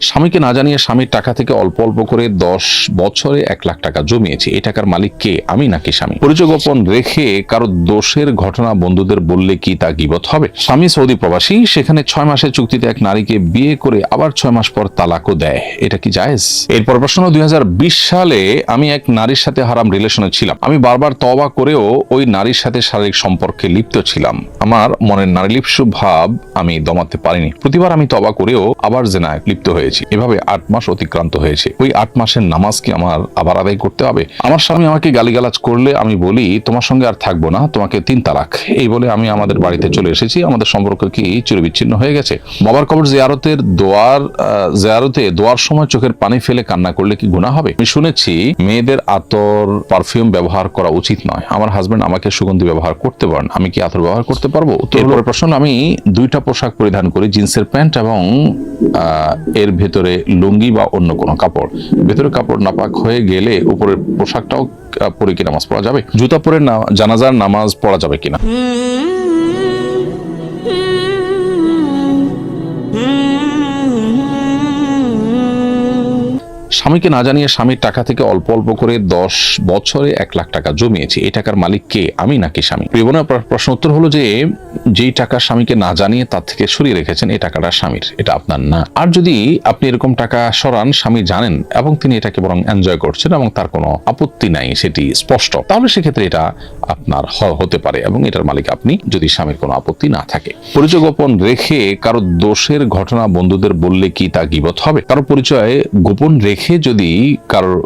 স্বামীকে না জানিয়ে স্বামীর টাকা থেকে অল্প অল্প করে দশ বছরে এক লাখ টাকা জমিয়েছি। এই টাকার মালিক কে? আমি নাকি স্বামী? পরিচয় গোপন রেখে কারও দোষের ঘটনা বন্ধুদের বললে কি তা গিবত হবে? স্বামী সৌদি প্রবাসী, সেখানে ছয় মাসের চুক্তিতে এক নারীকে বিয়ে করে আবার ছয় মাস পর তালাকও দেয়। এটা কি জায়েজ? এরপর প্রশ্ন, দুই হাজার বিশ সালে আমি এক নারীর সাথে হারাম রিলেশনে ছিলাম। আমি বারবার তবা করেও ওই নারীর সাথে শারীরিক সম্পর্কে লিপ্ত ছিলাম। আমার মনের নারীলিপ্সু ভাব আমি দমাতে পারিনি। প্রতিবার আমি তবা করেও আবার জেনায় লিপ্ত হয়েছি এভাবে আট মাস অতিক্রান্ত হয়েছে। ওই আট মাসের নামাজ কি আমার আবার আদায় করতে হবে? আমার স্বামী আমাকে গালিগালাজ করলে আমি বলি তোমার সঙ্গে আর থাকব না তোমাকে তিন তালাক। এই বলে আমি আমাদের বাড়িতে চলে এসেছি। আমাদের সম্পর্ক কি চিরবিচ্ছিন্ন হয়ে গেছে। বাবার কবর জিয়ারতের দোয়ার জিয়ারতে দোয়ার সময় চোখের পানি ফেলে কান্না করলে কি গুণা হবে? আমি শুনেছি মেয়েদের আতর পারফিউম ব্যবহার করা উচিত নয়। আমার হাজবেন্ড আমাকে সুগন্ধি ব্যবহার করতে পারেন। আমি কি আতর ব্যবহার করতে পারব? এরপরে প্রশ্ন আমি দুইটা পোশাক পরিধান করি জিন্সের প্যান্ট এবং আহ, এর ভেতরে লুঙ্গি বা অন্য কোনো কাপড়। ভেতরে কাপড় নাপাক হয়ে গেলে উপরের পোশাকটাও পরে কি নামাজ পড়া যাবে? জুতা পরে জানাজার নামাজ পড়া যাবে কিনা? স্বামীকে না জানিয়ে স্বামীর টাকা থেকে অল্প অল্প করে দশ বছরে এক লাখ টাকা জমিয়েছি। এই টাকার মালিক কে? আমি নাকি স্বামী? প্রিয় বোনের প্রশ্ন উত্তর হলো যে, যেই টাকা স্বামীকে না জানিয়ে তার থেকে সরিয়ে রেখেছেন, এই টাকাটা স্বামীর, এটা আপনার না। আর যদি আপনি এরকম টাকা সরান, স্বামী জানেন এবং তিনি এটাকে বরং এনজয় করছেন এবং তার কোনো আপত্তি নাই, সেটি স্পষ্ট, তাহলে সেক্ষেত্রে এটা আপনার হতে পারে এবং এটার মালিক আপনি যদি স্বামীর কোনো আপত্তি না থাকে। পরিচয় গোপন রেখে কারও দোষের ঘটনা বন্ধুদের বললে কি তা গিবত হবে? কারও পরিচয় গোপন রেখে যদি কারোর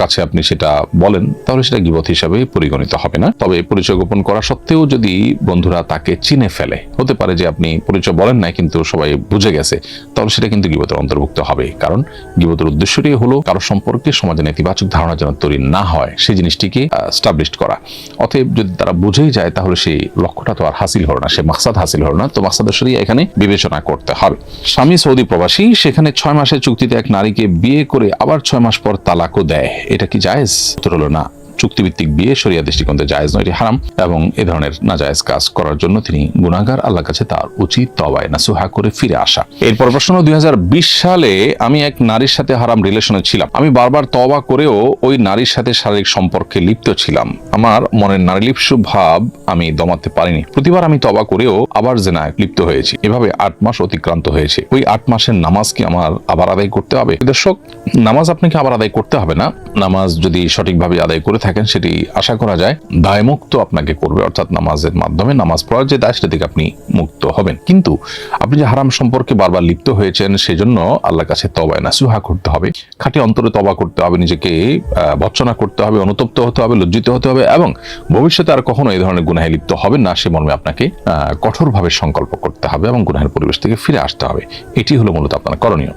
কাছে আপনি সেটা বলেন, তাহলে সেটা গিবত হিসাবে পরিগণিত হবে না। তবে পরিচয় গোপন করা সত্ত্বেও যদি বন্ধুরা তাকে চিনে ফেলে, হতে পারে যে আপনি পরিচয় বলেন নাই কিন্তু সবাই বুঝে গেছে, তাহলে সেটা কিন্তু গিবতের অন্তর্ভুক্ত হবে। কারণ গিবতের উদ্দেশ্যটাই হলো কারও সম্পর্কে সমাজে নেতিবাচক ধারণা যেন তৈরি না হয়, সেই জিনিসটিকে স্টাবলিশ করা। অতএব যদি তারা বুঝেই যায়, তাহলে সেই লক্ষ্যটা তো আর হাসিল হলো না, সে মাকসাদ হাসিল হলো না। তো মাকসাদের সরিয়ে এখানে বিবেচনা করতে হবে। স্বামী সৌদি প্রবাসী, সেখানে ছয় মাসের চুক্তিতে এক নারীকে বিয়ে করে আবার ছয় মাস পর তালাকও দেয়। এটা কি জায়েজ? না। চুক্তিভিত্তিক বিয়ে শরিয়া দৃষ্টিকোণ জায়েজ নয় হারাম এবং এ ধরনের নাজায়েজ কাজ করার জন্য তিনি গুনাগার আল্লাহর কাছে তার উচিত তবায় নাসুহা করে ফিরে আসা। এরপর প্রশ্ন, দুই হাজার বিশ সালে আমি এক নারীর সাথে হারাম রিলেশনে ছিলাম। আমি বারবার তবা করেও ওই নারীর সাথে শারীরিক সম্পর্কে লিপ্ত ছিলাম। আমার মনের নারীলিপ্সু ভাব আমি দমাতে পারিনি। প্রতিবার আমি তবা করেও আবার জেনায় লিপ্ত হয়েছি। এভাবে আট মাস অতিক্রান্ত হয়েছে। ওই আট মাসের নামাজ কি আমার আবার আদায় করতে হবে? দর্শক, নামাজ আপনাকে আবার আদায় করতে হবে না? নামাজ যদি সঠিকভাবে আদায় করে থাকেন সেটি আশা করা যায় দায়মুক্ত আপনাকে করবে, অর্থাৎ নামাজের মাধ্যমে নামাজ পড়ার যে দায় সেটা থেকে আপনি মুক্ত হবেন। কিন্তু আপনি যে হারাম সম্পর্কে বারবার লিপ্ত হয়েছেন সেজন্য আল্লাহর কাছে তবায় নাসুহা করতে হবে, খাঁটি অন্তরে তবা করতে হবে, নিজেকে ভৎসনা করতে হবে, অনুতপ্ত হতে হবে, লজ্জিত হতে হবে এবং ভবিষ্যতে আর কখনো এই ধরনের গুনাহে লিপ্ত হবেন না, সে মর্মে আপনাকে কঠোরভাবে সংকল্প করতে হবে এবং গুনাহের পরিবেশ থেকে ফিরে আসতে হবে। এটি হলো মূলত আপনার করণীয়।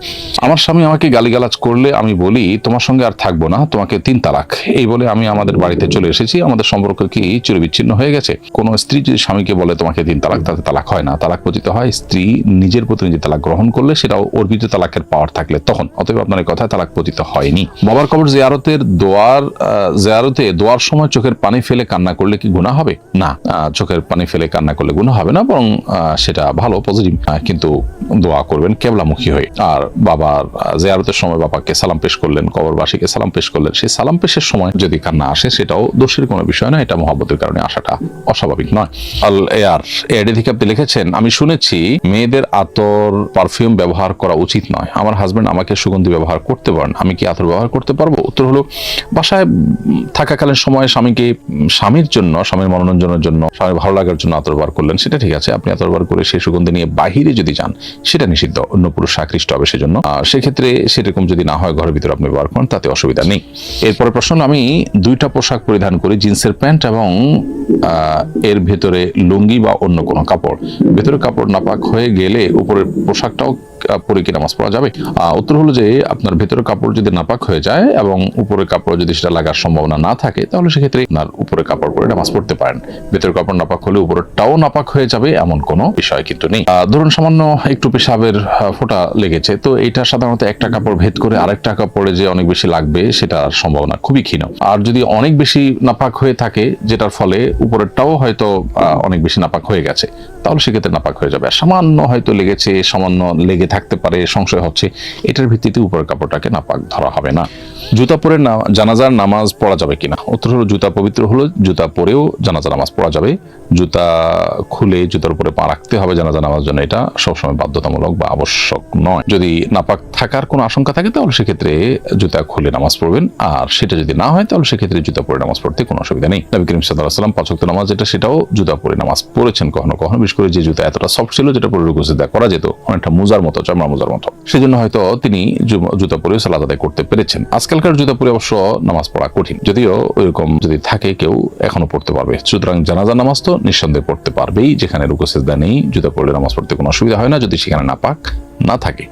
আমার স্বামী আমাকে গালিগালাজ করলে আমি বলি, তোমার সঙ্গে আর থাকব না, তোমাকে তিন তালাক। এই বলে আমি আমাদের বাড়িতে চলে এসেছি, আমাদের সম্পর্ক কি চিরবিচ্ছিন্ন হয়ে গেছে? কোন স্ত্রী যদি স্বামীকে বলে তোমাকে তিন তালাক, তাতে তালাক হয় না। তালাক পতিত হয়, স্ত্রী নিজের প্রতি নিজে তালাক গ্রহণ করলে সেটাও অর্পিত তালাকের পাওয়ার থাকলে তখন। অতএব আপনার এই কথায় তালাক পতিত হয়নি। বাবার কবর জিয়ারতের দোয়ার জিয়ারতে দোয়ার সময় চোখের পানি ফেলে কান্না করলে কি গুণা হবে? না চোখের পানি ফেলে কান্না করলে গুণা হবে না, বরং সেটা ভালো পজিটিভ কিন্তু দোয়া করবেন কেবলামুখী হয়ে। আর বাবার জিয়ারতের সময় বাবাকে সালাম পেশ করলেন, কবরবাসীকে সালাম পেশ করলেন। সেই সালাম পেশের সময় যদি কান্না আসে সেটাও দোষের কোনো বিষয় না, এটা মহাব্বতের কারণে আসাটা অস্বাভাবিক নয়। আল এয়ার এডি থেকে আপনি লিখেছেন, আমি শুনেছি মেয়েদের আতর পারফিউম ব্যবহার করা উচিত নয়। আমার হাজবেন্ড আমাকে সুগন্ধি ব্যবহার করতে পারেন, আমি কি আতর ব্যবহার করতে পারব? উত্তর হলো, বাসায় থাকাকালীন সময়ে স্বামীকে, স্বামীর জন্য, স্বামীর মনোরঞ্জনের জন্য, স্বামীর ভালো লাগার জন্য আতর ব্যবহার করলেন, সেটা ঠিক আছে, আপনি আতর ব্যবহার করে সেই সুগন্ধি নিয়ে বাহিরে যদি যান, সেটা নিষিদ্ধ, অন্য পুরুষ আকৃষ্ট হবে সেজন্য। সেক্ষেত্রে সেরকম যদি না হয়, ঘরের ভিতরে আপনি ব্যবহার করেন, তাতে অসুবিধা নেই। এরপরে প্রশ্ন, আমি দুইটা পোশাক পরিধান করি, জিন্সের প্যান্ট এবং এর ভেতরে লুঙ্গি বা অন্য কোনো কাপড়। ভেতরে কাপড় নাপাক হয়ে গেলে উপরের পোশাকটাও পরে কি নামাজ পড়া যাবে? উত্তর হলো যে আপনার ভেতরে কাপড় যদি নাপাক হয়ে যায় এবং উপরে কাপড় যদি সেটা লাগার সম্ভাবনা না থাকে, তাহলে সেক্ষেত্রে আপনার উপরে কাপড় পরে নামাজ পড়তে পারেন। ভেতরে কাপড় নাপাক হলে উপরেরটাও নাপাক হয়ে যাবে, এমন কোনো বিষয় কিন্তু নেই। ধরুন সামান্য একটু পেশাবের ফোঁটা লেগেছে, তো এটা সাধারণত একটা কাপড় ভেদ করে আরেকটা কাপড়ে যে অনেক বেশি লাগবে সেটার সম্ভাবনা খুবই ক্ষীণ। আর যদি অনেক বেশি নাপাক হয়ে থাকে, যেটার ফলে উপরেরটাও হয়তো অনেক বেশি নাপাক হয়ে গেছে, তাহলে সেক্ষেত্রে নাপাক হয়ে যাবে। সামান্য হয়তো লেগেছে, সামান্য লেগে থাকতে পারে সংশয় হচ্ছে। এটার ভিত্তিতে উপরের কাপড়টাকে নাপাক ধরা হবে না। জুতা পরে না, জানাজার নামাজ পড়া যাবে কিনা? উত্তর হলো, জুতা পবিত্র হলো, জুতা পরেও জানাজা নামাজ পড়া যাবে। জুতা খুলে জুতার উপরে পা রাখতে হবে জানাজা নামাজ জন্য, এটা সবসময় বাধ্যতামূলক বা আবশ্যক নয়। যদি নাপাক থাকার কোনো আশঙ্কা থাকে, তাহলে সেক্ষেত্রে জুতা খুলে নামাজ পড়বেন। আর সেটা যদি না হয়, তাহলে সেক্ষেত্রে জুতা পরে নামাজ পড়তে কোনো অসুবিধা নেই। নবী করিম সাল্লাহ সাল্লাম পাঁচক্ত নামাজ, যেটা সেটাও জুতা পরে নামাজ পড়েছেন কখনো কখনো। বিশেষ করে যে জুতা এতটা সফট ছিল, যেটা পরে রুকুসিদা করা যেত, অনেকটা মোজার মতো, চামড়া মোজার মতো। সেজন্য হয়তো তিনি জুতা পরেও সালাদ আদায় করতে পেরেছেন। আজকালকার জুতা পরে অবশ্য নামাজ পড়া কঠিন। যদিও ওইরকম যদি থাকে, কেউ এখনও পড়তে পারবে। সুতরাং জানাজা নামাজ তো নিঃসন্দেহে পড়তে পারবেই। যেখানে রুকোসেজদা নেই, জুতা পড়লে নামাজ পড়তে কোনো অসুবিধা হয় না, যদি সেখানে না পাক না থাকে।